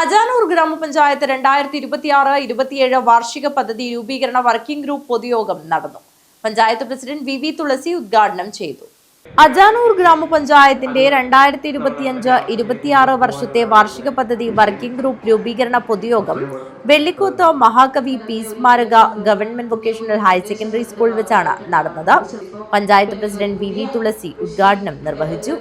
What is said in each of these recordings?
അജാനൂർ ഗ്രാമപഞ്ചായത്ത് രണ്ടായിരത്തി ഇരുപത്തിയാറ് ഇരുപത്തിയേഴ് വാർഷിക പദ്ധതി രൂപീകരണ വർക്കിംഗ് ഗ്രൂപ്പ് പൊതുയോഗം നടന്നു. Panchayat president V V Thulasi ഉദ്ഘാടനം ചെയ്തു. അജാനൂർ ഗ്രാമപഞ്ചായത്തിന്റെ രണ്ടായിരത്തി ഇരുപത്തിയഞ്ച് ഇരുപത്തിയാറ് വർഷത്തെ വാർഷിക പദ്ധതി വർക്കിംഗ് ഗ്രൂപ്പ് രൂപീകരണ പൊതുയോഗം വെള്ളിക്കോത്ത് മഹാകവി പി സ്മാരക government vocational higher secondary school വെച്ചാണ് നടന്നത്. Panchayat president V V Thulasi ഉദ്ഘാടനം നിർവഹിച്ചു.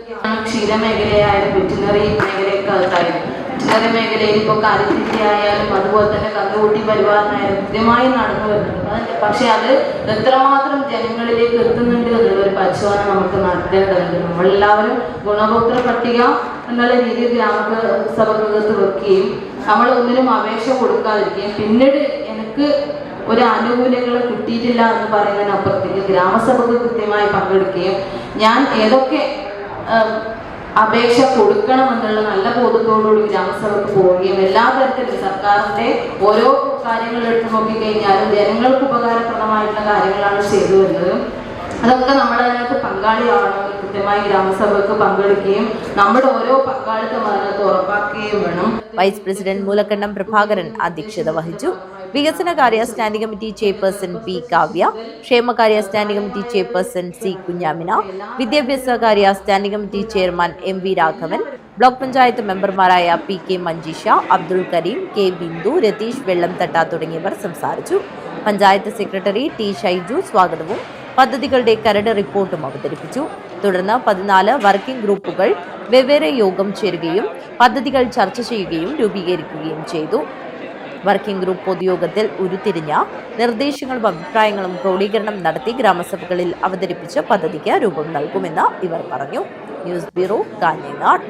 ക്ഷീരമേഖലയായാലും വെറ്റിനറി മേഖലയ്ക്കകത്തായാലും വെറ്റിനറി മേഖലയിൽ ഇപ്പോൾ കാലിത്തീറ്റി ആയാലും അതുപോലെ തന്നെ കന്നുകൂട്ടി പരിപാലനമായാലും കൃത്യമായി നടന്നു വരുന്നുണ്ട്. പക്ഷെ അത് എത്രമാത്രം ജനങ്ങളിലേക്ക് എത്തുന്നുണ്ട് എന്നുള്ള ഒരു പരിശോധന നമുക്ക് നടത്തേണ്ടതുണ്ട് നമ്മളെല്ലാവരും ഗുണഭോക്തൃ പട്ടിക എന്നുള്ള രീതിയിൽ ഗ്രാമസഭകത്ത് വെക്കുകയും നമ്മൾ ഒന്നിനും അപേക്ഷ കൊടുക്കാതിരിക്കുകയും പിന്നീട് എനിക്ക് ഒരു ആനുകൂല്യങ്ങൾ കിട്ടിയിട്ടില്ല എന്ന് പറയുന്നതിനപ്പുറത്തേക്ക് ഗ്രാമസഭക്ക് കൃത്യമായി പങ്കെടുക്കുകയും ഞാൻ ഏതൊക്കെ അപേക്ഷ കൊടുക്കണമെന്നുള്ള നല്ല ബോധത്തോടുകൂടി ഗ്രാമസഭക്ക് പോവുകയും എല്ലാ തരത്തിലും സർക്കാരിന്റെ ഓരോ കാര്യങ്ങൾ എടുത്തു നോക്കിക്കഴിഞ്ഞാലും ജനങ്ങൾക്ക് ഉപകാരപ്രദമായിട്ടുള്ള കാര്യങ്ങളാണ് ചെയ്തു വരുന്നത്. അതൊക്കെ നമ്മൾ അതിനകത്ത് പങ്കാളിയാവണമെങ്കിൽ കൃത്യമായി ഗ്രാമസഭയ്ക്ക് പങ്കെടുക്കുകയും നമ്മുടെ ഓരോ പങ്കാളിത്തം അതിനകത്ത് ഉറപ്പാക്കുകയും വേണം. വൈസ് പ്രസിഡന്റ് മൂലക്കണ്ണം പ്രഭാകരൻ അധ്യക്ഷത വഹിച്ചു. വികസനകാര്യ standing committee chairperson P Kavya ക്ഷേമകാര്യ standing committee chairperson C Kunhamina വിദ്യാഭ്യാസകാര്യ standing committee chairman M V Raghavan block panchayat മെമ്പർമാരായ P K Manjisha Abdul Kareem K Bindu Ratheesh Vellamthatta തുടങ്ങിയവർ സംസാരിച്ചു. പഞ്ചായത്ത് സെക്രട്ടറി ടി ഷൈജു സ്വാഗതവും പദ്ധതികളുടെ കരട് റിപ്പോർട്ടും അവതരിപ്പിച്ചു. തുടർന്ന് പതിനാല് വർക്കിംഗ് ഗ്രൂപ്പുകൾ വെവ്വേറെ യോഗം ചേരുകയും പദ്ധതികൾ ചർച്ച ചെയ്യുകയും രൂപീകരിക്കുകയും ചെയ്തു. വർക്കിംഗ് ഗ്രൂപ്പ് പൊതുയോഗത്തിൽ ഉരുത്തിരിഞ്ഞ നിർദ്ദേശങ്ങളും അഭിപ്രായങ്ങളും ക്രോഡീകരണം നടത്തി ഗ്രാമസഭകളിൽ അവതരിപ്പിച്ച് പദ്ധതിക്ക് രൂപം നൽകുമെന്ന് ഇവർ പറഞ്ഞു. News bureau Kanhangad.